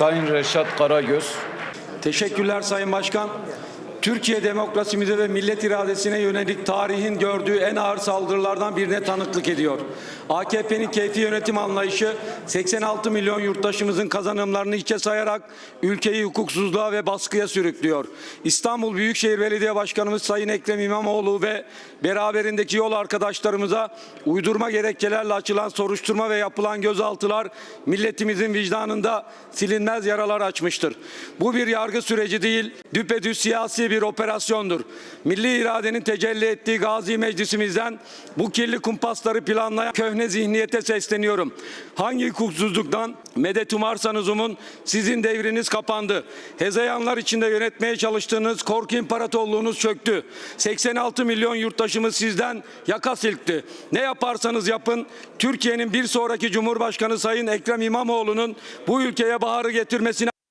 Sayın Reşat Karagöz, Teşekkürler Sayın Başkan. Türkiye demokrasimize ve millet iradesine yönelik tarihin gördüğü en ağır saldırılardan birine tanıklık ediyor. AKP'nin keyfi yönetim anlayışı 86 milyon yurttaşımızın kazanımlarını içe sayarak ülkeyi hukuksuzluğa ve baskıya sürüklüyor. İstanbul Büyükşehir Belediye Başkanımız Sayın Ekrem İmamoğlu ve beraberindeki yol arkadaşlarımıza uydurma gerekçelerle açılan soruşturma ve yapılan gözaltılar milletimizin vicdanında silinmez yaralar açmıştır. Bu bir yargı süreci değil, düpedüz siyasi bir operasyondur. Milli iradenin tecelli ettiği Gazi Meclisimizden bu kirli kumpasları planlayan köhne zihniyete sesleniyorum. Hangi hukuksuzluktan medet umarsanız umun sizin devriniz kapandı. Hezeyanlar içinde yönetmeye çalıştığınız korku imparatorluğunuz çöktü. 86 milyon yurttaşımız sizden yaka silkti. Ne yaparsanız yapın Türkiye'nin bir sonraki Cumhurbaşkanı Sayın Ekrem İmamoğlu'nun bu ülkeye baharı getirmesini